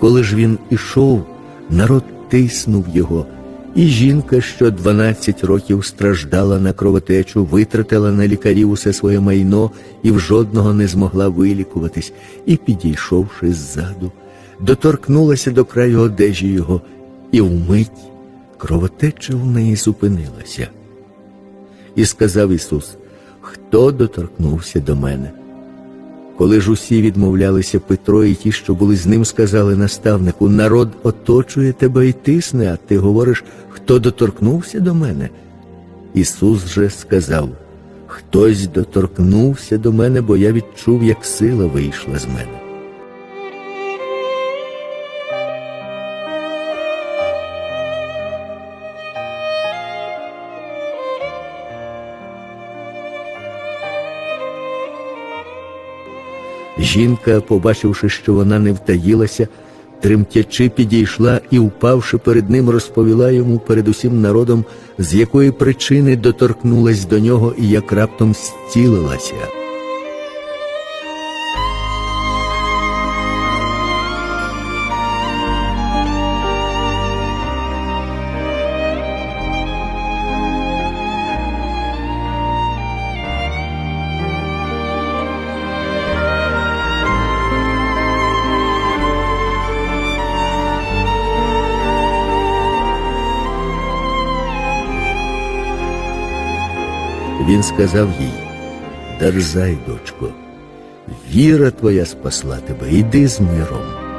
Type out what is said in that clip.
Коли ж він ішов, народ тиснув його, і жінка, що 12 років страждала на кровотечу, витратила на лікарів усе своє майно і в жодного не змогла вилікуватись, і, підійшовши ззаду, доторкнулася до краю одежі його, і вмить кровотеча в неї зупинилася. І сказав Ісус: Хто доторкнувся до мене? Коли ж усі відмовлялися Петро і ті, що були з ним, сказали наставнику: народ оточує тебе і тисне, а ти говориш, хто доторкнувся до мене? Ісус же сказав: Хтось доторкнувся до мене, бо я відчув, як сила вийшла з мене. Жінка, побачивши, що вона не втаїлася, тремтячи, підійшла і, впавши перед ним, розповіла йому перед усім народом, з якої причини доторкнулась до нього і як раптом зцілилася. Він сказав їй: Дерзай, дочко, віра твоя спасла тебе, іди з миром.